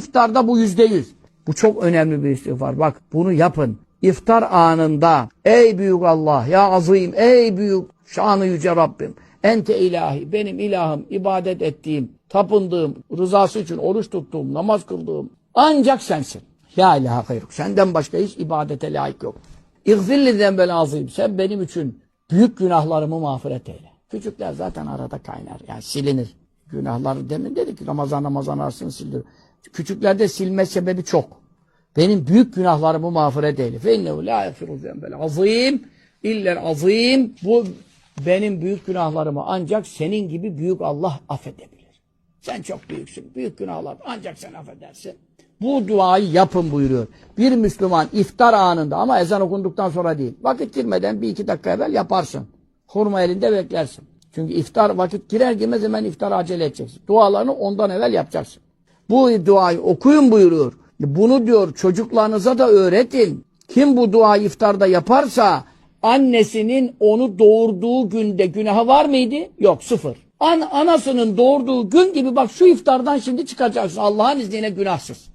iftarda bu yüzde yüz. Bu çok önemli bir istiğfar. Bak bunu yapın. İftar anında ey büyük Allah ya azim ey büyük şanı yüce Rabbim. Ente ilahi benim ilahım ibadet ettiğim tapındığım rızası için oruç tuttuğum namaz kıldığım ancak sensin. Ya ilahe gayruk. Senden başka hiç ibadete layık yok. İğfirli zembel azim. Sen benim için büyük günahlarımı mağfiret eyle. Küçükler zaten arada kaynar. Yani silinir. Günahlar demin dedik Ramazan Ramazan arasını sildir. Küçüklerde silme sebebi çok. Benim büyük günahlarımı mağfiret eyle. Fe innehu la yaghfiru zembel azim iller azim. Bu benim büyük günahlarımı ancak senin gibi büyük Allah affedebilir. Sen çok büyüksün. Büyük günahlar ancak sen affedersin. Bu duayı yapın buyuruyor. Bir Müslüman iftar anında ama ezan okunduktan sonra değil. Vakit girmeden bir iki dakika evvel yaparsın. Hurma elinde beklersin. Çünkü iftar vakit girer girmez hemen iftara acele edeceksin. Dualarını ondan evvel yapacaksın. Bu duayı okuyun buyuruyor. Bunu diyor çocuklarınıza da öğretin. Kim bu duayı iftarda yaparsa annesinin onu doğurduğu günde günahı var mıydı? Yok sıfır. An anasının doğurduğu gün gibi bak şu iftardan şimdi çıkacaksın Allah'ın izniyle günahsız.